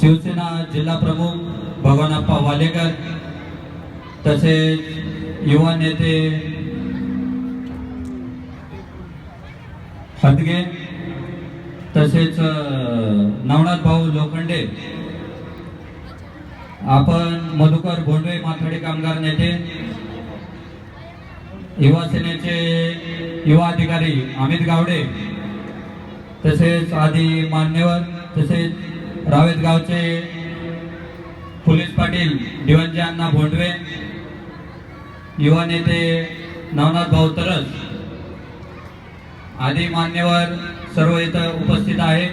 शिवसेना जिल्हा प्रमुख भगवानप्पा वालेकर तसेच युवा नेते हदगे तसेच नवनाथ भाऊ लोखंडे आपण मधुकर भोंडवे माथाडी कामगार नेते युवा सेनेचे युवा अधिकारी अमित गावडे तसेच आदी मान्यवर तसेच रावेत गावचे पोलीस पाटील दिवंजी अण्णा भोंडवे युवा नेते नवनाथ भाऊ तरस आदी मान्यवर सर्व इथं उपस्थित आहे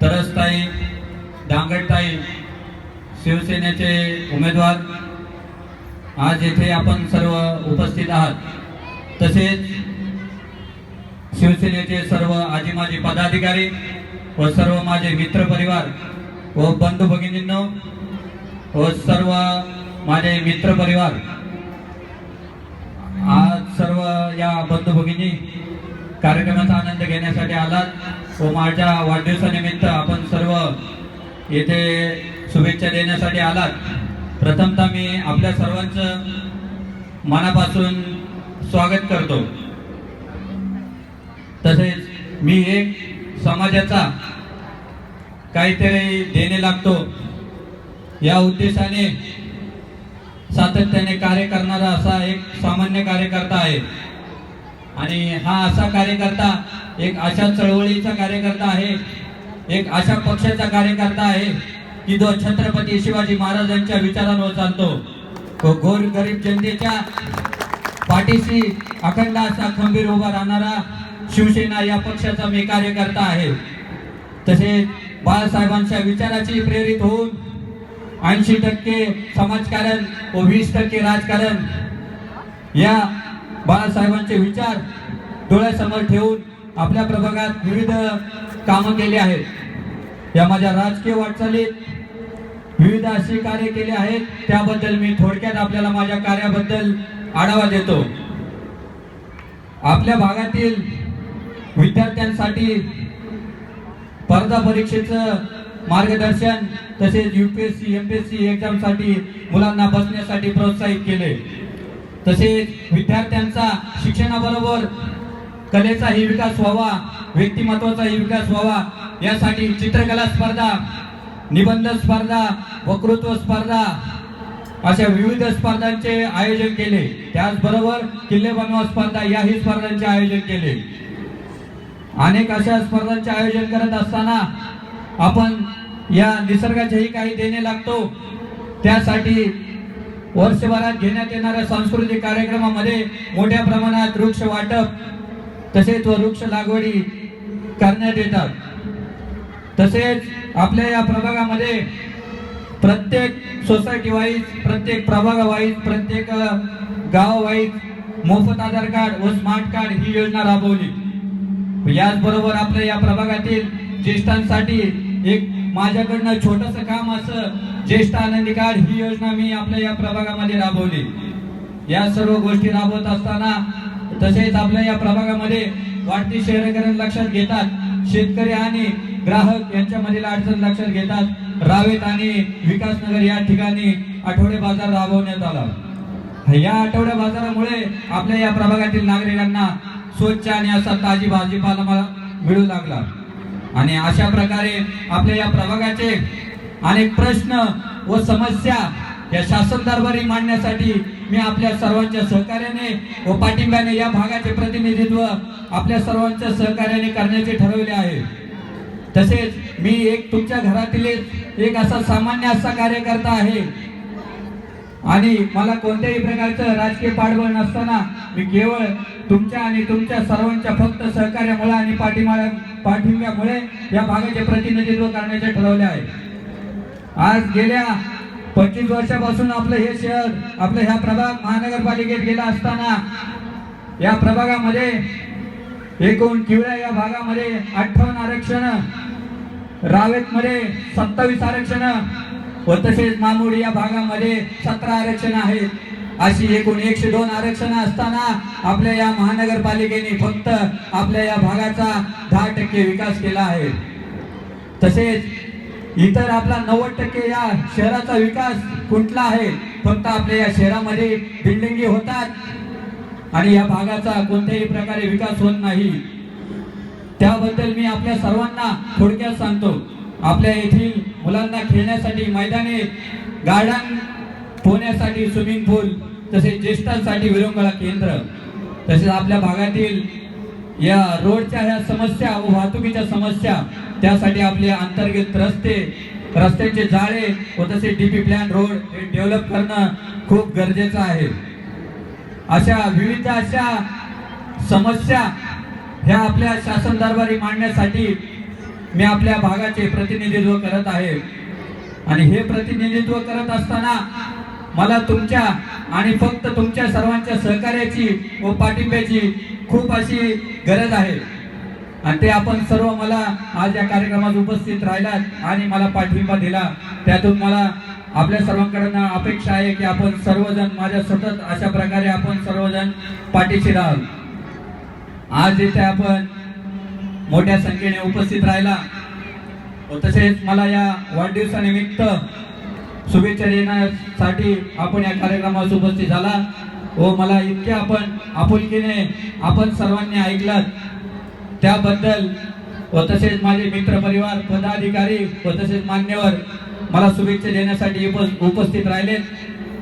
तरसताई दांगडताई शिवसेनेचे उमेदवार आज येथे आपण सर्व उपस्थित आहात. तसेच शिवसेनेचे सर्व आजी माजी पदाधिकारी व सर्व माझे मित्र परिवार व बंधू भगिनींनो व सर्व माझे मित्र परिवार आज सर्व या बंधू भगिनी कार्यक्रमाचा आनंद घेण्यासाठी आलात. व माझ्या वाढदिवसानिमित्त आपण सर्व येथे शुभेच्छा देण्यासाठी आलात. प्रथमतः मी आपल्या सर्वांचं मनापासून स्वागत करतो. तसेच मी एक समाजाचा काहीतरी देणे लागतो. या उद्देशाने सातत्याने कार्य करणारा असा एक सामान्य कार्यकर्ता आहे. आणि हा असा कार्यकर्ता एक अशा चळवळीचा कार्यकर्ता आहे. एक अशा पक्षाचा कार्यकर्ता आहे. की जो छत्रपती शिवाजी महाराजांच्या विचारांवर चालतो. तो गोर गरीब जनतेच्या पाठीशी अखंड असा खंबीर उभा राहणारा शिवसेना या पक्षाचा मी कार्यकर्ता आहे. तसेच बाळासाहेबांच्या विचाराची प्रेरित होऊन ऐंशी टक्के समाजकारण व वीस टक्के राजकारण या बाळासाहेबांचे विचार डोळ्यासमोर ठेवून आपल्या प्रभागात विविध कामं केली आहेत. या माझ्या राजकीय वाटचालीत विविध अशी कार्य केली आहेत. त्याबद्दल मी थोडक्यात आपल्याला माझ्या कार्याबद्दल आढावा देतो. आपल्या भागातील विद्यार्थ्यांसाठी स्पर्धा परीक्षेचं मार्गदर्शन तसेच युपीएससी एमपीएससी एक्झामसाठी मुलांना बसण्यासाठी प्रोत्साहित केले. तसेच विद्यार्थ्यांचा शिक्षणाबरोबर कलेचाही विकास व्हावा व्यक्तिमत्वाचाही विकास व्हावा यासाठी चित्रकला स्पर्धा निबंध स्पर्धा वक्तृत्व स्पर्धा अशा विविध स्पर्धांचे आयोजन केले. त्याचबरोबर किल्ले बनवा स्पर्धा याही स्पर्धांचे आयोजन केले. अनेक अशा स्पर्धांचे आयोजन करत असताना आपण या निसर्गाचेही काही देणे लागतो. त्यासाठी वर्षभरात घेण्यात येणाऱ्या सांस्कृतिक कार्यक्रमामध्ये मोठ्या प्रमाणात वृक्ष वाटप तसेच व वृक्ष लागवडी करण्यात येतात. तसेच आपल्या या प्रभागामध्ये प्रत्येक सोसायटी वाईज प्रत्येक प्रभागावाईज प्रत्येक गावावाईज मोफत आधार कार्ड व स्मार्ट कार्ड ही योजना राबवली. याचबरोबर आपल्या या प्रभागातील ज्येष्ठांसाठी एक माझ्याकडनं छोटस काम असं ज्येष्ठ आनंदी कार्ड ही योजना मी आपल्या या प्रभागामध्ये राबवली. या सर्व गोष्टी राबवत असताना तसेच आपल्या या प्रभागामध्ये वाढती शहरीकरण लक्षात घेतात शेतकरी आणि ग्राहक यांच्यामधील अडचण लक्षात घेतात रावेत आणि विकासनगर या ठिकाणी आठवडे बाजार राबवण्यात आला. या आठवड्या बाजारामुळे आपल्या या प्रभागातील नागरिकांना स्वच्छ आणि असा ताजी भाजीपाला मला मिळू लागला. आणि अशा प्रकारे आपल्या या प्रभागाचे अनेक प्रश्न व समस्या या शासन दरबारी मांडण्यासाठी मी आपल्या सर्वांच्या सहकार्याने व पाठिंब्याने या भागाचे प्रतिनिधित्व आपल्या सर्वांच्या सहकार्याने करण्याचे ठरवले आहे. तसेच मी एक तुमच्या घरातील एक असा सामान्य असा कार्यकर्ता आहे. आणि मला कोणत्याही प्रकारचं राजकीय पाठबळ नसताना मी केवळ तुमच्या आणि तुमच्या सर्वांच्या फक्त सहकार्यामुळे आणि पाठिंबा पाठिंब्यामुळे या भागाचे प्रतिनिधित्व करण्याचे ठरवले आहे. आज गेल्या पंचवीस वर्षापासून आपलं हे शहर आपलं ह्या प्रभाग महानगरपालिकेत गेला असताना या प्रभागामध्ये एकूण किवळ्या या भागामध्ये अठ्ठावन्न आरक्षण रावेत मध्ये सत्तावीस आरक्षण व तसेच मामुडी या भागामध्ये सतरा आरक्षण आहेत. अशी एकूण एकशे दोन आरक्षण असताना आपल्या या महानगरपालिकेने फक्त आपल्या या भागाचा दहा टक्के विकास केला आहे. तसेच इतर आपला नव्वद टक्के या शहराचा विकास कुठला आहे? फक्त आपल्या या शहरामध्ये बिल्डिंगी होतात आणि या भागाचा कोणत्याही प्रकारे विकास होत नाही. त्याबद्दल मी आपल्या सर्वांना थोडक्यात सांगतो. आपल्या येथील मुलांना खेळण्यासाठी मैदाने गार्डन पोहण्यासाठी स्विमिंग पूल तसेच ज्येष्ठांसाठी विरंगुळा केंद्र तसेच आपल्या भागातील या रोडच्या ह्या समस्या व वाहतुकीच्या समस्या त्यासाठी आपले अंतर्गत रस्ते रस्त्यांचे जाळे व तसेच डीपी प्लॅन रोड हे डेव्हलप करणं खूप गरजेचं आहे. अशा विविध अशा समस्या ह्या आपल्या शासन दरबारी मांडण्यासाठी मी आपल्या भागाचे प्रतिनिधित्व करत आहे. आणि हे प्रतिनिधित्व करत असताना मला तुमच्या आणि फक्त तुमच्या सर्वांच्या सहकार्याची व पाठिंब्याची खूप अशी गरज आहे. आणि ते आपण सर्व मला आज या कार्यक्रमात उपस्थित राहिलात आणि मला पाठिंबा दिला. त्यातून मला आपल्या सर्वांकडनं अपेक्षा आहे की आपण सर्वजण माझ्या सतत अशा प्रकारे आपण सर्वजण पाठीशी राहाल. आज इथे आपण मोठ्या संख्येने उपस्थित राहिला. व तसेच मला या वाढदिवसानिमित्त शुभेच्छा देण्यासाठी आपण या कार्यक्रमास उपस्थित झाला. व मला इतके आपण आपुलकीने आपण सर्वांनी ऐकलात त्याबद्दल व तसेच माझे मित्र परिवार पदाधिकारी व तसेच मान्यवर मला शुभेच्छा देण्यासाठी उपस्थित राहिलेत.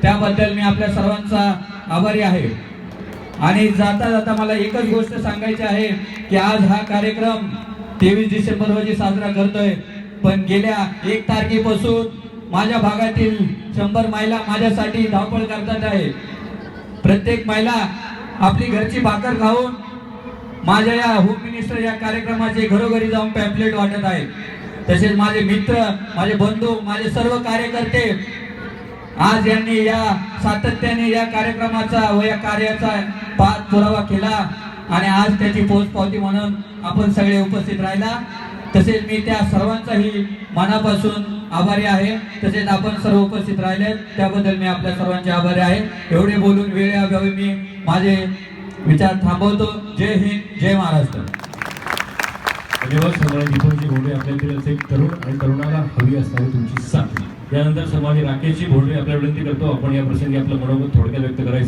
त्याबद्दल मी आपल्या सर्वांचा आभारी आहे. आणि जाता जाता मला एकच गोष्ट सांगायची आहे की आज हा कार्यक्रम तेवीस डिसेंबर रोजी साजरा करतोय. पण गेल्या एक तारखेपासून माझ्या भागातील शंभर महिला माझ्यासाठी धावपळ करतात आहे. प्रत्येक महिला आपली घरची भाकर खाऊन माझ्या या होम मिनिस्टर या कार्यक्रमाचे घरोघरी जाऊन पॅम्पलेट वाटत आहे. तसेच माझे मित्र माझे बंधू माझे सर्व कार्यकर्ते आज यांनी या सातत्याने या कार्यक्रमाचा व या कार्याचा पाठपुरावा केला आणि आज त्याची पोचपावती म्हणून आपण सगळे उपस्थित राहिला. तसेच मी त्या सर्वांचाही मनापासून आभारी आहे. तसेच आपण सर्व उपस्थित राहिले. त्याबद्दल मी आपल्या सर्वांचे आभारी आहे. एवढे बोलून वेळेअभावी मी माझे विचार थांबवतो. जय हिंद जय महाराष्ट्र. धन्यवाद सन्मान्य दीपकजी भोंडे असे तरुण आणि तरुणाला हवी असणारी तुमची साथ. यानंतर सन्मान्य राकेशजी भोंडे आपल्या विनंती करतो. आपण या प्रसंगी आपलं मनोगत थोडक्यात व्यक्त करायचं.